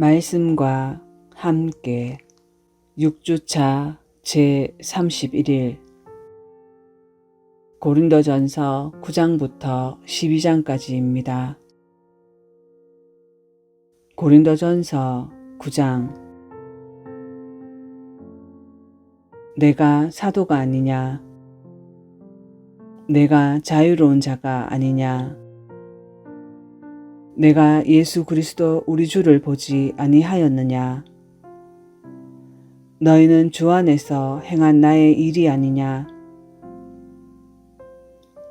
말씀과 함께 6주차 제31일 고린도전서 9장부터 12장까지입니다. 고린도전서 9장. 내가 사도가 아니냐? 내가 자유로운 자가 아니냐 내가 예수 그리스도 우리 주를 보지 아니하였느냐 너희는 주 안에서 행한 나의 일이 아니냐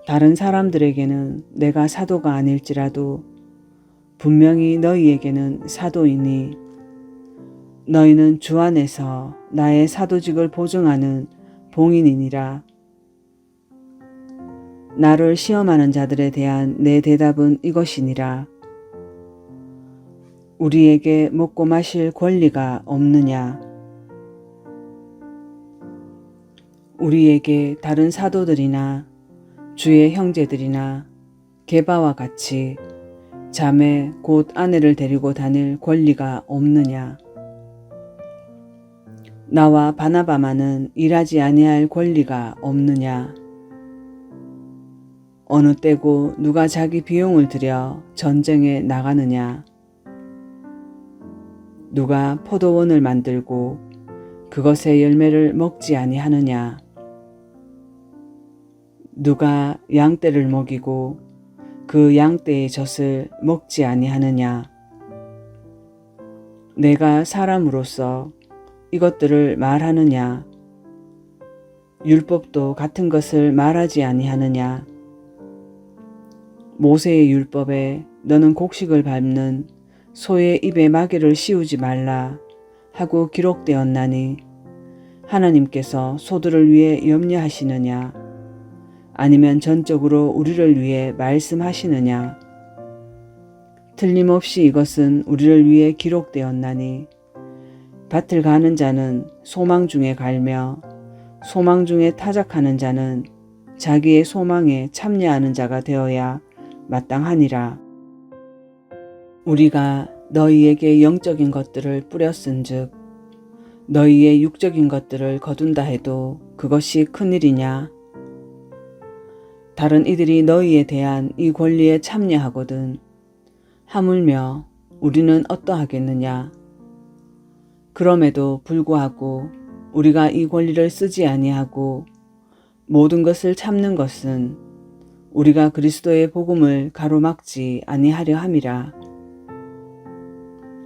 다른 사람들에게는 내가 사도가 아닐지라도 분명히 너희에게는 사도이니 너희는 주 안에서 나의 사도직을 보증하는 봉인이니라. 나를 시험하는 자들에 대한 내 대답은 이것이니라. 우리에게 먹고 마실 권리가 없느냐? 우리에게 다른 사도들이나 주의 형제들이나 개바와 같이 자매 곧 아내를 데리고 다닐 권리가 없느냐? 나와 바나바마는 일하지 아니할 권리가 없느냐? 어느 때고 누가 자기 비용을 들여 전쟁에 나가느냐? 누가 포도원을 만들고 그것의 열매를 먹지 아니하느냐? 누가 양떼를 먹이고 그 양떼의 젖을 먹지 아니하느냐? 내가 사람으로서 이것들을 말하느냐? 율법도 같은 것을 말하지 아니하느냐? 모세의 율법에 너는 곡식을 밟는 소의 입에 마개를 씌우지 말라 하고 기록되었나니 하나님께서 소들을 위해 염려하시느냐? 아니면 전적으로 우리를 위해 말씀하시느냐? 틀림없이 이것은 우리를 위해 기록되었나니 밭을 가는 자는 소망 중에 갈며 소망 중에 타작하는 자는 자기의 소망에 참여하는 자가 되어야 마땅하니라. 우리가 너희에게 영적인 것들을 뿌렸은즉 너희의 육적인 것들을 거둔다 해도 그것이 큰일이냐? 다른 이들이 너희에 대한 이 권리에 참여하거든 하물며 우리는 어떠하겠느냐? 그럼에도 불구하고 우리가 이 권리를 쓰지 아니하고 모든 것을 참는 것은 우리가 그리스도의 복음을 가로막지 아니하려 함이라.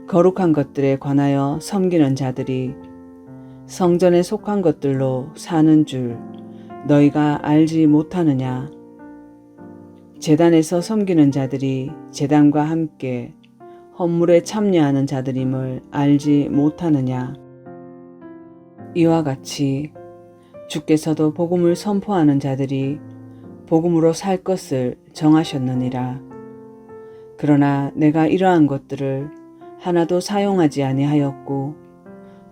거룩한 것들에 관하여 섬기는 자들이 성전에 속한 것들로 사는 줄 너희가 알지 못하느냐? 재단에서 섬기는 자들이 재단과 함께 헌물에 참여하는 자들임을 알지 못하느냐. 이와 같이 주께서도 복음을 선포하는 자들이 복음으로 살 것을 정하셨느니라. 그러나 내가 이러한 것들을 하나도 사용하지 아니하였고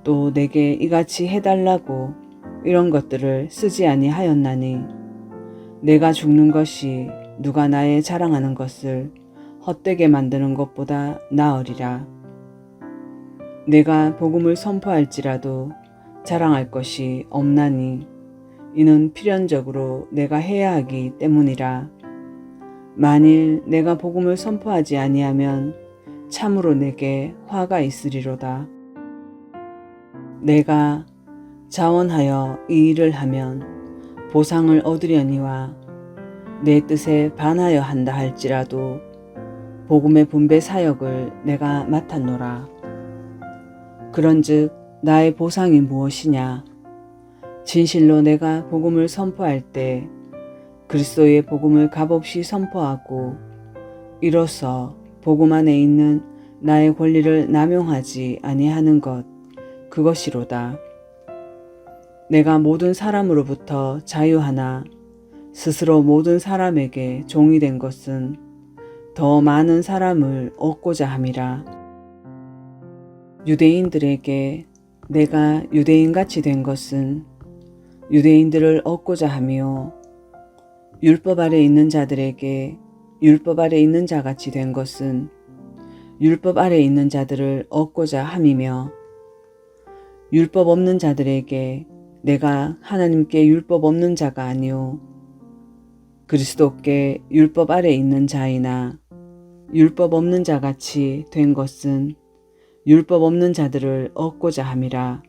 또 내게 이같이 해달라고 이런 것들을 쓰지 아니하였나니 내가 죽는 것이 누가 나의 자랑하는 것을 헛되게 만드는 것보다 나으리라. 내가 복음을 선포할지라도 자랑할 것이 없나니 이는 필연적으로 내가 해야 하기 때문이라. 만일 내가 복음을 선포하지 아니하면 참으로 내게 화가 있으리로다. 내가 자원하여 이 일을 하면 보상을 얻으려니와 내 뜻에 반하여 한다 할지라도 복음의 분배 사역을 내가 맡았노라. 그런즉 나의 보상이 무엇이냐? 진실로 내가 복음을 선포할 때 그리스도의 복음을 값없이 선포하고 이로써 복음 안에 있는 나의 권리를 남용하지 아니하는 것 그것이로다. 내가 모든 사람으로부터 자유하나 스스로 모든 사람에게 종이 된 것은 더 많은 사람을 얻고자 함이라. 유대인들에게 내가 유대인같이 된 것은 유대인들을 얻고자 하며 율법 아래 있는 자들에게 율법 아래 있는 자같이 된 것은 율법 아래 있는 자들을 얻고자 함이며 율법 없는 자들에게 내가 하나님께 율법 없는 자가 아니요 그리스도께 율법 아래 있는 자이나 율법 없는 자 같이 된 것은 율법 없는 자들을 얻고자 함이라.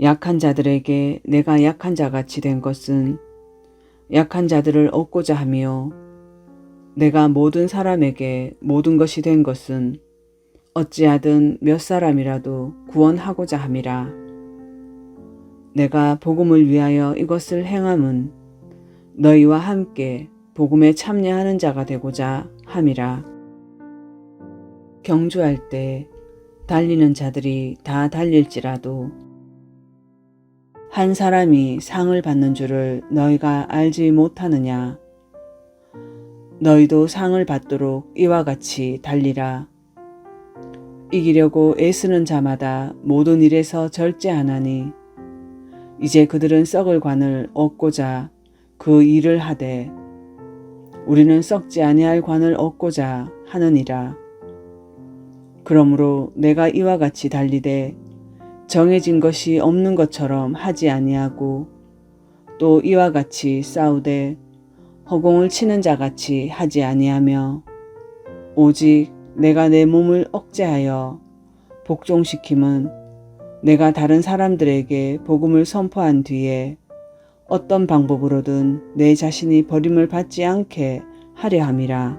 약한 자들에게 내가 약한 자 같이 된 것은 약한 자들을 얻고자 하며 내가 모든 사람에게 모든 것이 된 것은 어찌하든 몇 사람이라도 구원하고자 함이라. 내가 복음을 위하여 이것을 행함은 너희와 함께 복음에 참여하는 자가 되고자 함이라. 경주할 때 달리는 자들이 다 달릴지라도 한 사람이 상을 받는 줄을 너희가 알지 못하느냐? 너희도 상을 받도록 이와 같이 달리라. 이기려고 애쓰는 자마다 모든 일에서 절제하나니 이제 그들은 썩을 관을 얻고자 그 일을 하되 우리는 썩지 아니할 관을 얻고자 하느니라. 그러므로 내가 이와 같이 달리되 정해진 것이 없는 것처럼 하지 아니하고 또 이와 같이 싸우되 허공을 치는 자 같이 하지 아니하며 오직 내가 내 몸을 억제하여 복종시킴은 내가 다른 사람들에게 복음을 선포한 뒤에 어떤 방법으로든 내 자신이 버림을 받지 않게 하려 함이라.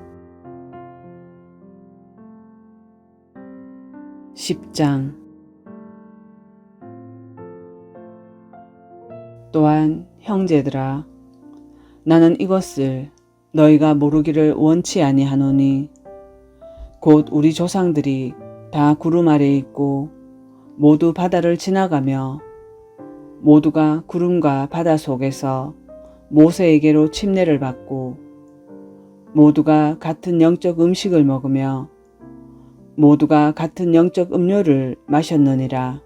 10장 또한 형제들아 나는 이것을 너희가 모르기를 원치 아니하노니 곧 우리 조상들이 다 구름 아래 있고 모두 바다를 지나가며 모두가 구름과 바다 속에서 모세에게로 침례를 받고 모두가 같은 영적 음식을 먹으며 모두가 같은 영적 음료를 마셨느니라.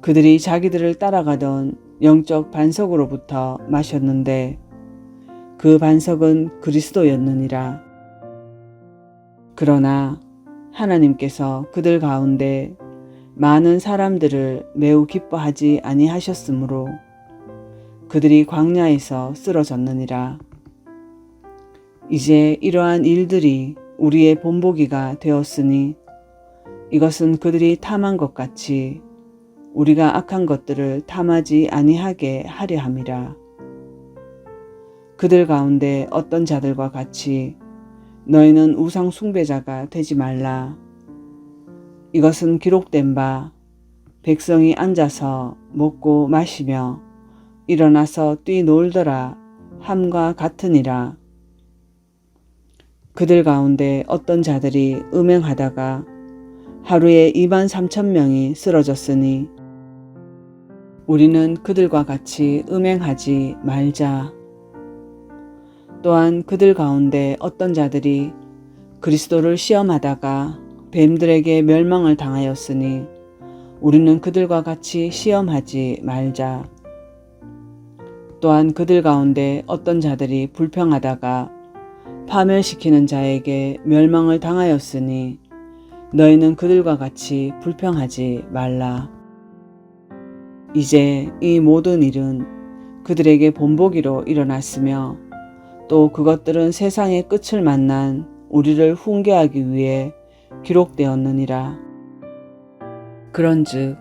그들이 자기들을 따라가던 영적 반석으로부터 마셨는데 그 반석은 그리스도였느니라. 그러나 하나님께서 그들 가운데 많은 사람들을 매우 기뻐하지 아니하셨으므로 그들이 광야에서 쓰러졌느니라. 이제 이러한 일들이 우리의 본보기가 되었으니 이것은 그들이 탐한 것 같이 우리가 악한 것들을 탐하지 아니하게 하려 함이라. 그들 가운데 어떤 자들과 같이 너희는 우상 숭배자가 되지 말라. 이것은 기록된 바 백성이 앉아서 먹고 마시며 일어나서 뛰놀더라 함과 같으니라. 그들 가운데 어떤 자들이 음행하다가 하루에 2만 3천 명이 쓰러졌으니 우리는 그들과 같이 음행하지 말자. 또한 그들 가운데 어떤 자들이 그리스도를 시험하다가 뱀들에게 멸망을 당하였으니 우리는 그들과 같이 시험하지 말자. 또한 그들 가운데 어떤 자들이 불평하다가 파멸시키는 자에게 멸망을 당하였으니 너희는 그들과 같이 불평하지 말라. 이제 이 모든 일은 그들에게 본보기로 일어났으며 또 그것들은 세상의 끝을 만난 우리를 훈계하기 위해 기록되었느니라. 그런즉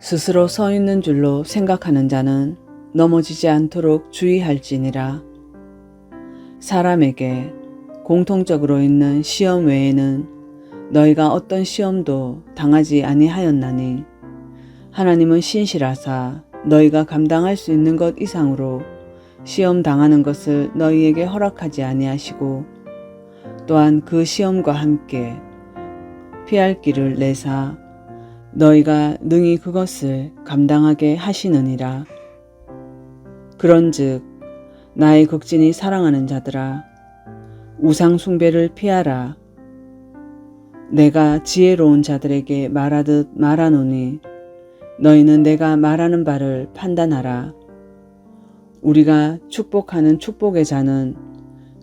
스스로 서 있는 줄로 생각하는 자는 넘어지지 않도록 주의할지니라. 사람에게 공통적으로 있는 시험 외에는 너희가 어떤 시험도 당하지 아니하였나니 하나님은 신실하사 너희가 감당할 수 있는 것 이상으로 시험 당하는 것을 너희에게 허락하지 아니하시고 또한 그 시험과 함께 피할 길을 내사 너희가 능히 그것을 감당하게 하시느니라. 그런즉 나의 극진히 사랑하는 자들아 우상 숭배를 피하라. 내가 지혜로운 자들에게 말하듯 말하노니 너희는 내가 말하는 바를 판단하라. 우리가 축복하는 축복의 자는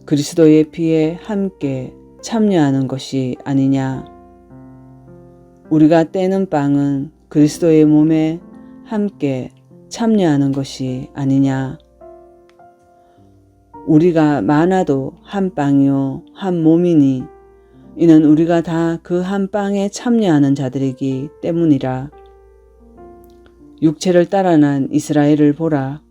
그리스도의 피에 함께 참여하는 것이 아니냐. 우리가 떼는 빵은 그리스도의 몸에 함께 참여하는 것이 아니냐. 우리가 많아도 한 빵이요, 한 몸이니, 이는 우리가 다 그 한 빵에 참여하는 자들이기 때문이라. 육체를 따라난 이스라엘을 보라.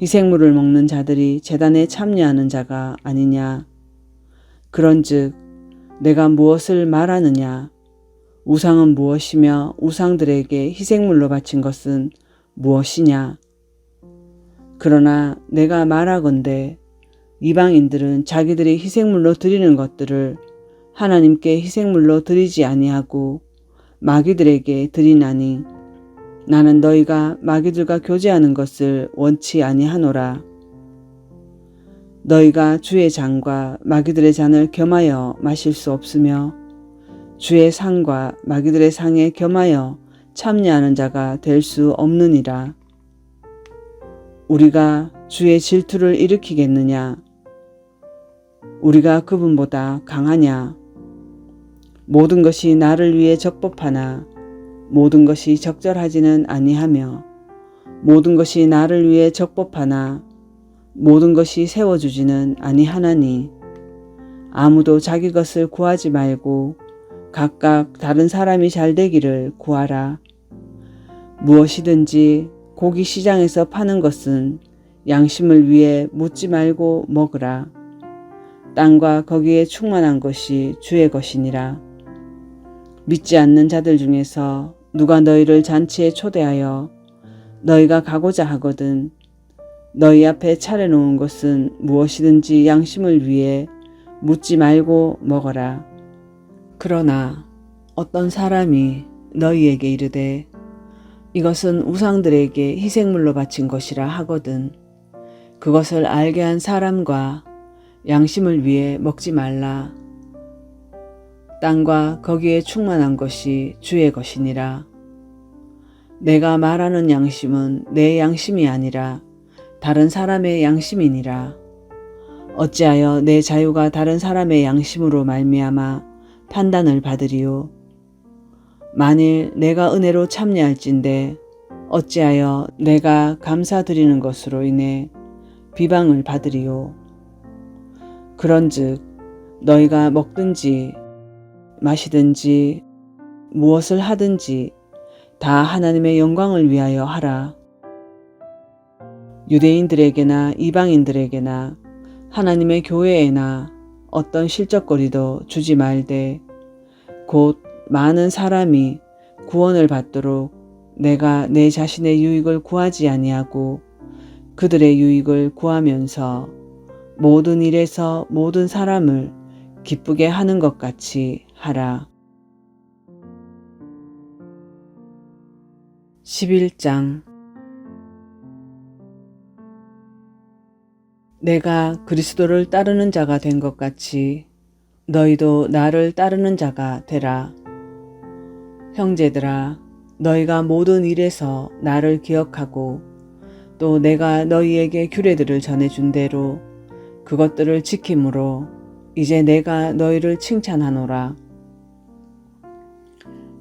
희생물을 먹는 자들이 재단에 참여하는 자가 아니냐. 그런즉 내가 무엇을 말하느냐? 우상은 무엇이며 우상들에게 희생물로 바친 것은 무엇이냐? 그러나 내가 말하건대 이방인들은 자기들이 희생물로 드리는 것들을 하나님께 희생물로 드리지 아니하고 마귀들에게 드리나니 나는 너희가 마귀들과 교제하는 것을 원치 아니하노라. 너희가 주의 잔과 마귀들의 잔을 겸하여 마실 수 없으며 주의 상과 마귀들의 상에 겸하여 참여하는 자가 될 수 없느니라. 우리가 주의 질투를 일으키겠느냐? 우리가 그분보다 강하냐? 모든 것이 나를 위해 적법하나 모든 것이 적절하지는 아니하며 모든 것이 나를 위해 적법하나 모든 것이 세워주지는 아니하나니 아무도 자기 것을 구하지 말고 각각 다른 사람이 잘 되기를 구하라. 무엇이든지 고기 시장에서 파는 것은 양심을 위해 묻지 말고 먹으라. 땅과 거기에 충만한 것이 주의 것이니라. 믿지 않는 자들 중에서 누가 너희를 잔치에 초대하여 너희가 가고자 하거든 너희 앞에 차려놓은 것은 무엇이든지 양심을 위해 묻지 말고 먹어라. 그러나 어떤 사람이 너희에게 이르되 이것은 우상들에게 희생물로 바친 것이라 하거든 그것을 알게 한 사람과 양심을 위해 먹지 말라. 땅과 거기에 충만한 것이 주의 것이니라. 내가 말하는 양심은 내 양심이 아니라 다른 사람의 양심이니라. 어찌하여 내 자유가 다른 사람의 양심으로 말미암아 판단을 받으리요. 만일 내가 은혜로 참여할진대 어찌하여 내가 감사드리는 것으로 인해 비방을 받으리요. 그런즉 너희가 먹든지 마시든지 무엇을 하든지 다 하나님의 영광을 위하여 하라. 유대인들에게나 이방인들에게나 하나님의 교회에나 어떤 실적거리도 주지 말되 곧 많은 사람이 구원을 받도록 내가 내 자신의 유익을 구하지 아니하고 그들의 유익을 구하면서 모든 일에서 모든 사람을 기쁘게 하는 것 같이 하라. 11장 내가 그리스도를 따르는 자가 된 것 같이 너희도 나를 따르는 자가 되라. 형제들아, 너희가 모든 일에서 나를 기억하고 또 내가 너희에게 규례들을 전해준 대로 그것들을 지킴으로 이제 내가 너희를 칭찬하노라.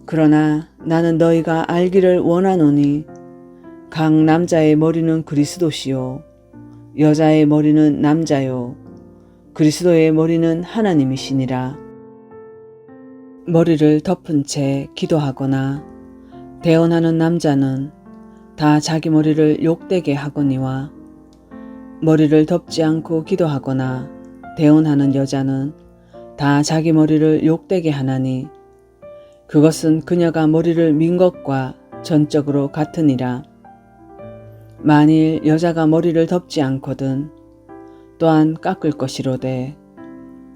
그러나 나는 너희가 알기를 원하노니 각 남자의 머리는 그리스도시요 여자의 머리는 남자요 그리스도의 머리는 하나님이시니라. 머리를 덮은 채 기도하거나 대언하는 남자는 다 자기 머리를 욕되게 하거니와 머리를 덮지 않고 기도하거나 대언하는 여자는 다 자기 머리를 욕되게 하나니 그것은 그녀가 머리를 민 것과 전적으로 같으니라. 만일 여자가 머리를 덮지 않거든 또한 깎을 것이로되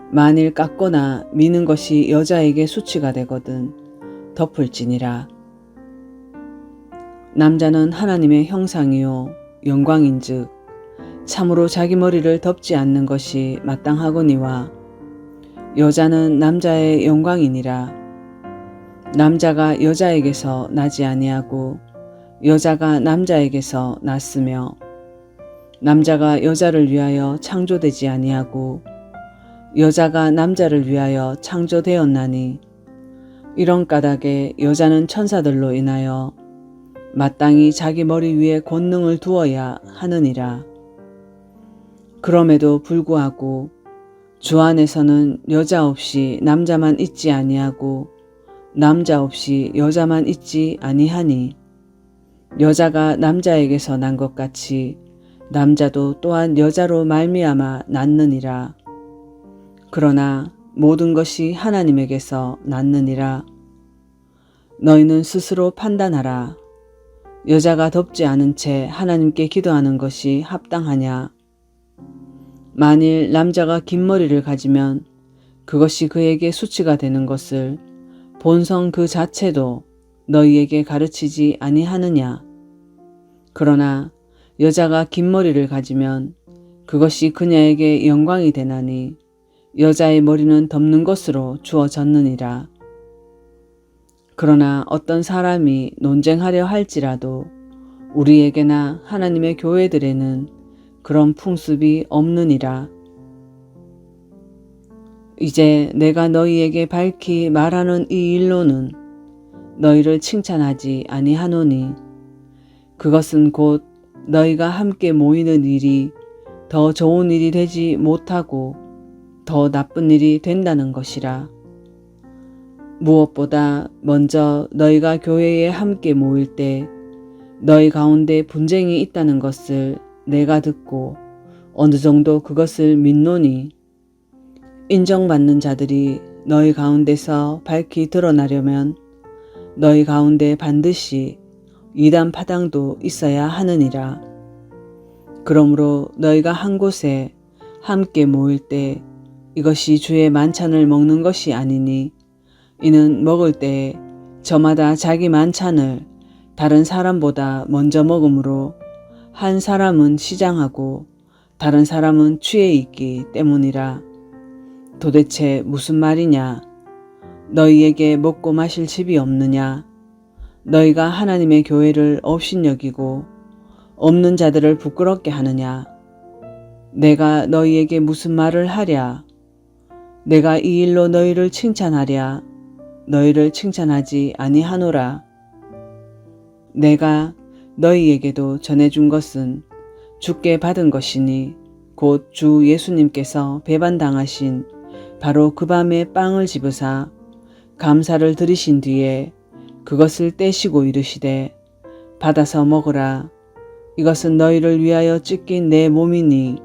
만일 깎거나 미는 것이 여자에게 수치가 되거든 덮을지니라. 남자는 하나님의 형상이요 영광인즉 참으로 자기 머리를 덮지 않는 것이 마땅하거니와 여자는 남자의 영광이니라. 남자가 여자에게서 나지 아니하고 여자가 남자에게서 났으며 남자가 여자를 위하여 창조되지 아니하고 여자가 남자를 위하여 창조되었나니 이런 까닭에 여자는 천사들로 인하여 마땅히 자기 머리 위에 권능을 두어야 하느니라. 그럼에도 불구하고 주 안에서는 여자 없이 남자만 있지 아니하고 남자 없이 여자만 있지 아니하니 여자가 남자에게서 난 것 같이 남자도 또한 여자로 말미암아 낳느니라. 그러나 모든 것이 하나님에게서 낳느니라. 너희는 스스로 판단하라. 여자가 덥지 않은 채 하나님께 기도하는 것이 합당하냐? 만일 남자가 긴 머리를 가지면 그것이 그에게 수치가 되는 것을 본성 그 자체도 너희에게 가르치지 아니하느냐? 그러나 여자가 긴 머리를 가지면 그것이 그녀에게 영광이 되나니 여자의 머리는 덮는 것으로 주어졌느니라. 그러나 어떤 사람이 논쟁하려 할지라도 우리에게나 하나님의 교회들에는 그런 풍습이 없느니라. 이제 내가 너희에게 밝히 말하는 이 일로는 너희를 칭찬하지 아니하노니 그것은 곧 너희가 함께 모이는 일이 더 좋은 일이 되지 못하고 더 나쁜 일이 된다는 것이라. 무엇보다 먼저 너희가 교회에 함께 모일 때 너희 가운데 분쟁이 있다는 것을 내가 듣고 어느 정도 그것을 믿노니 인정받는 자들이 너희 가운데서 밝히 드러나려면 너희 가운데 반드시 이단 파당도 있어야 하느니라. 그러므로 너희가 한 곳에 함께 모일 때 이것이 주의 만찬을 먹는 것이 아니니 이는 먹을 때 저마다 자기 만찬을 다른 사람보다 먼저 먹으므로 한 사람은 시장하고 다른 사람은 취해 있기 때문이라. 도대체 무슨 말이냐? 너희에게 먹고 마실 집이 없느냐? 너희가 하나님의 교회를 업신여기고 없는 자들을 부끄럽게 하느냐? 내가 너희에게 무슨 말을 하랴? 내가 이 일로 너희를 칭찬하랴? 너희를 칭찬하지 아니하노라. 내가 너희에게도 전해준 것은 주께 받은 것이니 곧 주 예수님께서 배반당하신 바로 그 밤에 빵을 집으사 감사를 드리신 뒤에 그것을 떼시고 이르시되 받아서 먹으라. 이것은 너희를 위하여 찢긴 내 몸이니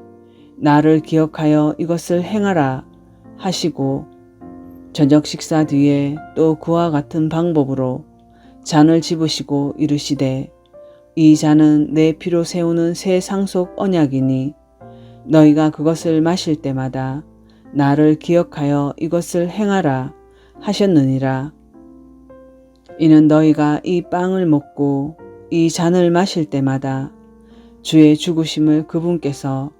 나를 기억하여 이것을 행하라 하시고 저녁 식사 뒤에 또 그와 같은 방법으로 잔을 집으시고 이르시되 이 잔은 내 피로 세우는 새 상속 언약이니 너희가 그것을 마실 때마다 나를 기억하여 이것을 행하라 하셨느니라. 이는 너희가 이 빵을 먹고 이 잔을 마실 때마다 주의 죽으심을 그분께서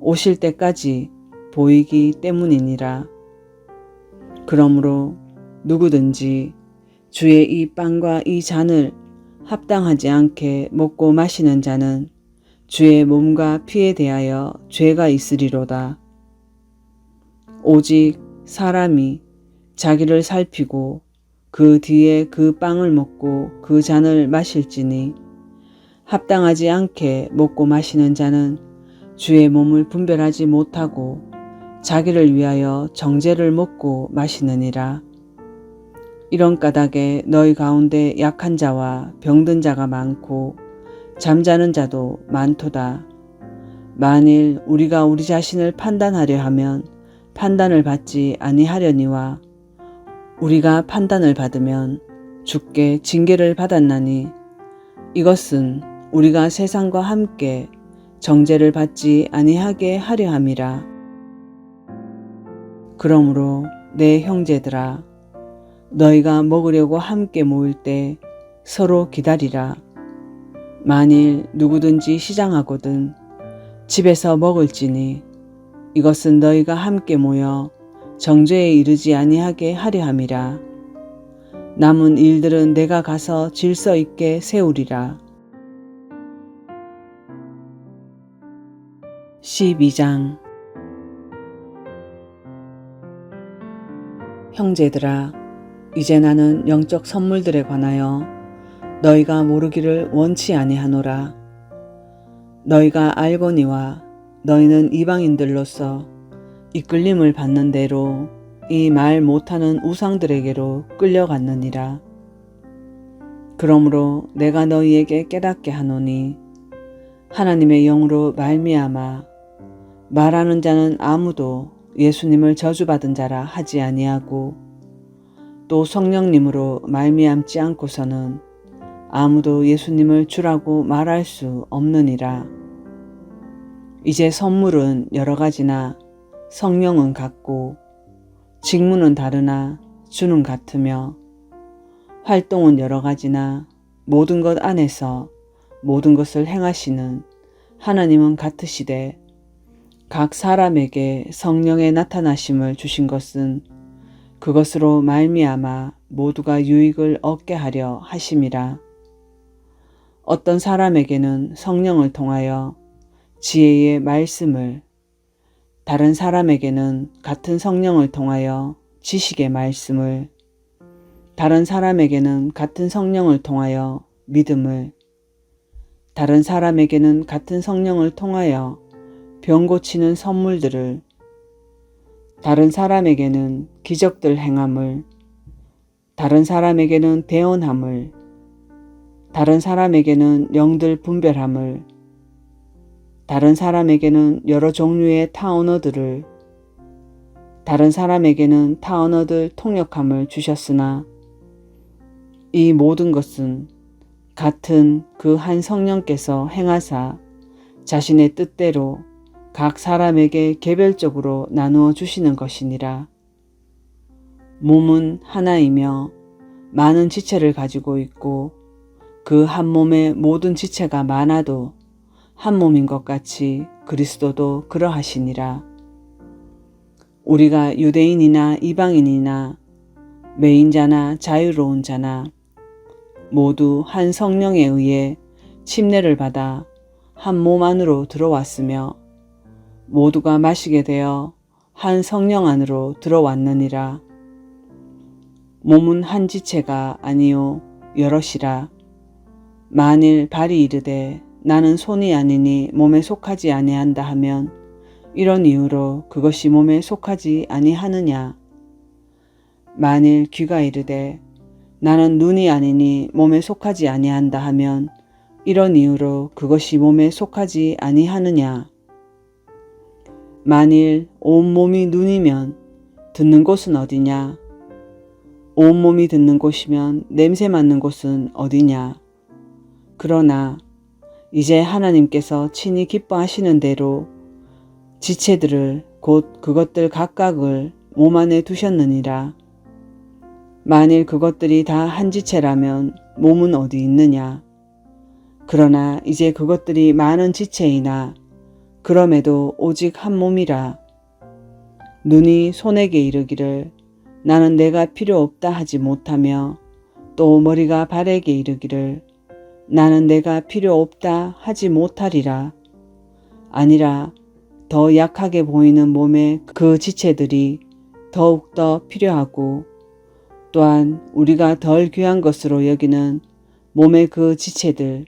오실 때까지 보이기 때문이니라. 그러므로 누구든지 주의 이 빵과 이 잔을 합당하지 않게 먹고 마시는 자는 주의 몸과 피에 대하여 죄가 있으리로다. 오직 사람이 자기를 살피고 그 뒤에 그 빵을 먹고 그 잔을 마실지니 합당하지 않게 먹고 마시는 자는 주의 몸을 분별하지 못하고 자기를 위하여 정죄를 먹고 마시느니라. 이런 까닭에 너희 가운데 약한 자와 병든 자가 많고 잠자는 자도 많도다. 만일 우리가 우리 자신을 판단하려 하면 판단을 받지 아니하려니와 우리가 판단을 받으면 주께 징계를 받았나니 이것은 우리가 세상과 함께 정죄를 받지 아니하게 하려 함이라. 그러므로 내 형제들아 너희가 먹으려고 함께 모일 때 서로 기다리라. 만일 누구든지 시장하거든 집에서 먹을지니 이것은 너희가 함께 모여 정죄에 이르지 아니하게 하려 함이라. 남은 일들은 내가 가서 질서 있게 세우리라. 12장 형제들아, 이제 나는 영적 선물들에 관하여 너희가 모르기를 원치 아니하노라. 너희가 알거니와 너희는 이방인들로서 이끌림을 받는 대로 이 말 못하는 우상들에게로 끌려갔느니라. 그러므로 내가 너희에게 깨닫게 하노니 하나님의 영으로 말미암아 말하는 자는 아무도 예수님을 저주받은 자라 하지 아니하고 또 성령님으로 말미암지 않고서는 아무도 예수님을 주라고 말할 수 없느니라. 이제 선물은 여러 가지나 성령은 같고 직무는 다르나 주는 같으며 활동은 여러 가지나 모든 것 안에서 모든 것을 행하시는 하나님은 같으시되 각 사람에게 성령의 나타나심을 주신 것은 그것으로 말미암아 모두가 유익을 얻게 하려 하심이라. 어떤 사람에게는 성령을 통하여 지혜의 말씀을, 다른 사람에게는 같은 성령을 통하여 지식의 말씀을, 다른 사람에게는 같은 성령을 통하여 믿음을, 다른 사람에게는 같은 성령을 통하여 병 고치는 선물들을, 다른 사람에게는 기적들 행함을, 다른 사람에게는 대언함을, 다른 사람에게는 영들 분별함을, 다른 사람에게는 여러 종류의 타언어들을, 다른 사람에게는 타언어들 통역함을 주셨으나 이 모든 것은 같은 그 한 성령께서 행하사 자신의 뜻대로 각 사람에게 개별적으로 나누어 주시는 것이니라. 몸은 하나이며 많은 지체를 가지고 있고 그 한 몸의 모든 지체가 많아도 한 몸인 것 같이 그리스도도 그러하시니라. 우리가 유대인이나 이방인이나 매인자나 자유로운 자나 모두 한 성령에 의해 침례를 받아 한 몸 안으로 들어왔으며 모두가 마시게 되어 한 성령 안으로 들어왔느니라. 몸은 한 지체가 아니요 여럿이라. 만일 발이 이르되 나는 손이 아니니 몸에 속하지 아니한다 하면 이런 이유로 그것이 몸에 속하지 아니하느냐. 만일 귀가 이르되 나는 눈이 아니니 몸에 속하지 아니한다 하면 이런 이유로 그것이 몸에 속하지 아니하느냐. 만일 온몸이 눈이면 듣는 곳은 어디냐? 온몸이 듣는 곳이면 냄새 맡는 곳은 어디냐? 그러나 이제 하나님께서 친히 기뻐하시는 대로 지체들을 곧 그것들 각각을 몸 안에 두셨느니라. 만일 그것들이 다 한 지체라면 몸은 어디 있느냐? 그러나 이제 그것들이 많은 지체이나 그럼에도 오직 한 몸이라. 눈이 손에게 이르기를 나는 내가 필요 없다 하지 못하며 또 머리가 발에게 이르기를 나는 내가 필요 없다 하지 못하리라. 아니라 더 약하게 보이는 몸의 그 지체들이 더욱더 필요하고 또한 우리가 덜 귀한 것으로 여기는 몸의 그 지체들,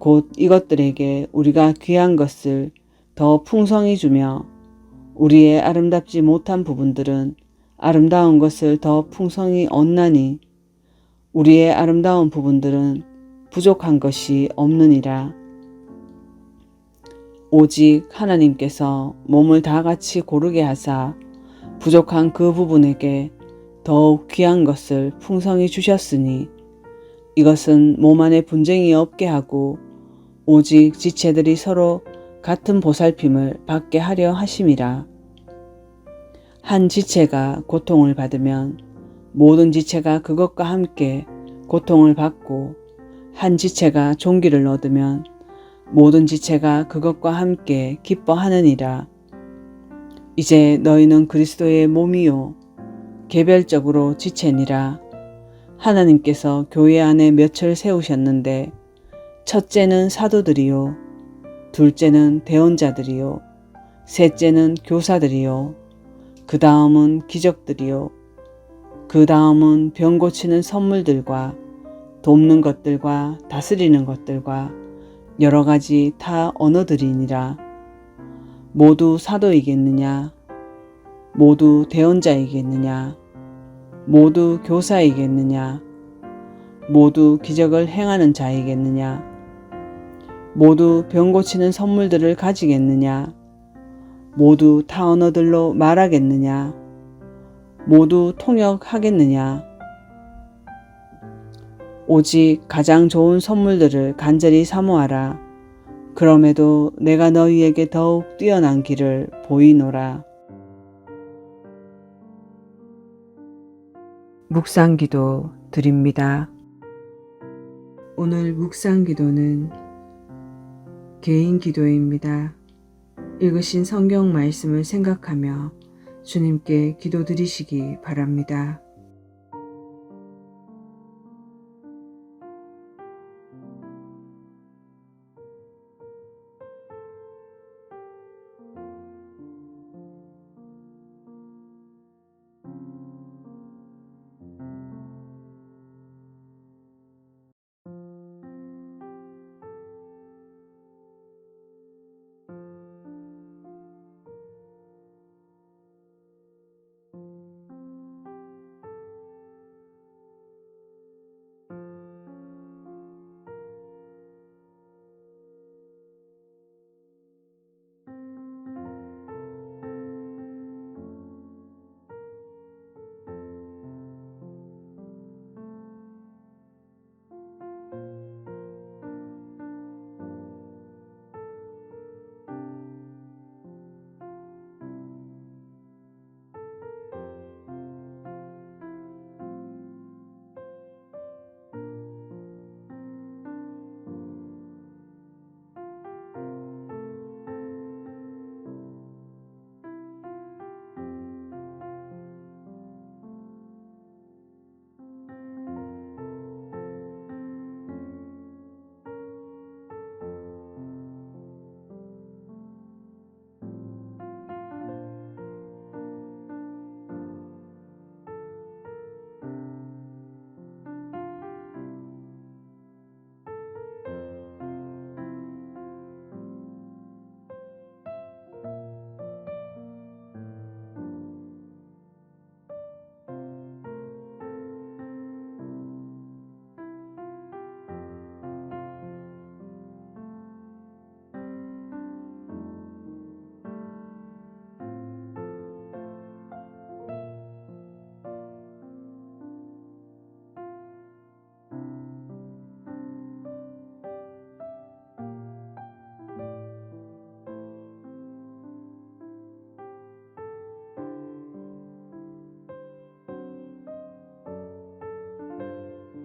곧 이것들에게 우리가 귀한 것을 더 풍성히 주며 우리의 아름답지 못한 부분들은 아름다운 것을 더 풍성히 얻나니 우리의 아름다운 부분들은 부족한 것이 없느니라. 오직 하나님께서 몸을 다 같이 고르게 하사 부족한 그 부분에게 더욱 귀한 것을 풍성히 주셨으니 이것은 몸 안에 분쟁이 없게 하고 오직 지체들이 서로 같은 보살핌을 받게 하려 하심이라. 한 지체가 고통을 받으면 모든 지체가 그것과 함께 고통을 받고 한 지체가 종기를 얻으면 모든 지체가 그것과 함께 기뻐하느니라. 이제 너희는 그리스도의 몸이요 개별적으로 지체니라. 하나님께서 교회 안에 몇을 세우셨는데 첫째는 사도들이요 둘째는 대언자들이요 셋째는 교사들이요 그 다음은 기적들이요 그 다음은 병 고치는 선물들과 돕는 것들과 다스리는 것들과 여러 가지 타 언어들이니라. 모두 사도이겠느냐? 모두 대언자이겠느냐? 모두 교사이겠느냐? 모두 기적을 행하는 자이겠느냐? 모두 병 고치는 선물들을 가지겠느냐? 모두 타 언어들로 말하겠느냐? 모두 통역하겠느냐? 오직 가장 좋은 선물들을 간절히 사모하라. 그럼에도 내가 너희에게 더욱 뛰어난 길을 보이노라. 묵상기도 드립니다. 오늘 묵상기도는 개인 기도입니다. 읽으신 성경 말씀을 생각하며 주님께 기도 드리시기 바랍니다.